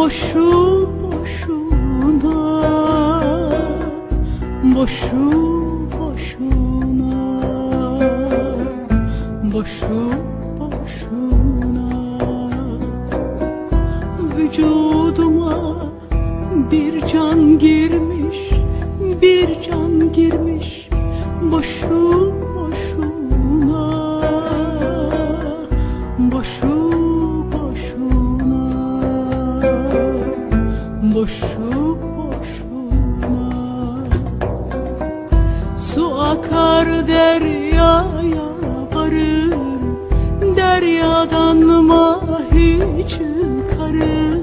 Boşu boşuna, boşu boşuna, boşu boşuna. Vücuduma bir can girmiş, bir can girmiş. Boşu boşu boşuna. Su akar deryaya varır Deryadan mahi çıkarır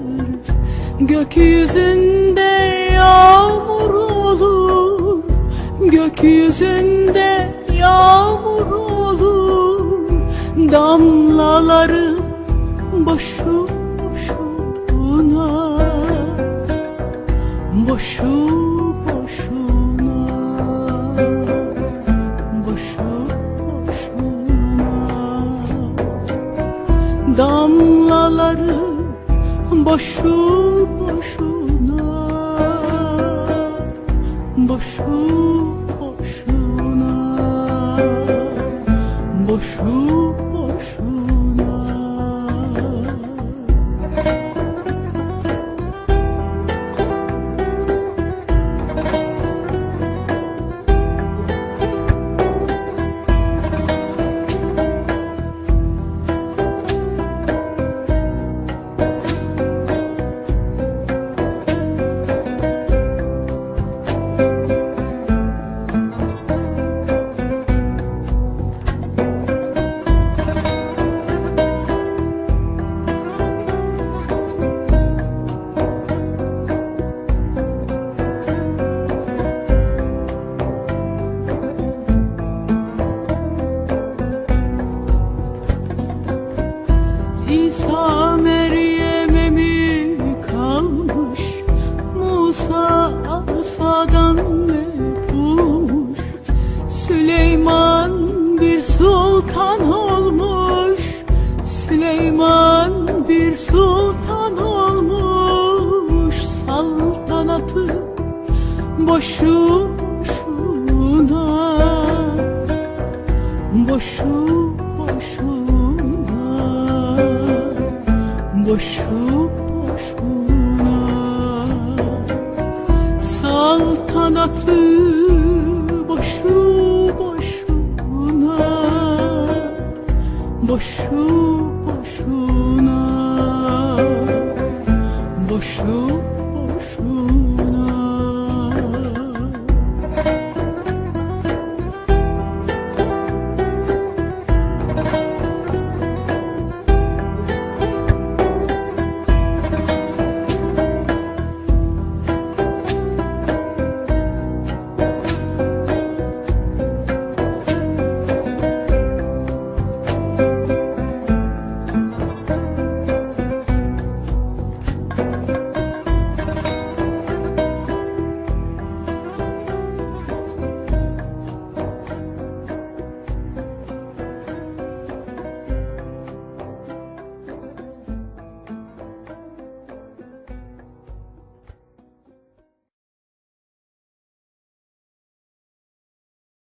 Gökyüzünde yağmur olur Gökyüzünde yağmur olur Damlaları boşu Boşu boşuna Boşu boşuna. Damlaları boşu boşuna Boşu boşuna Boşu sultan olmuş Süleyman bir sultan olmuş Saltanatı boşu boşuna Boşu boşuna Boşu boşuna Saltanatı boşu Boşu boşuna Boşu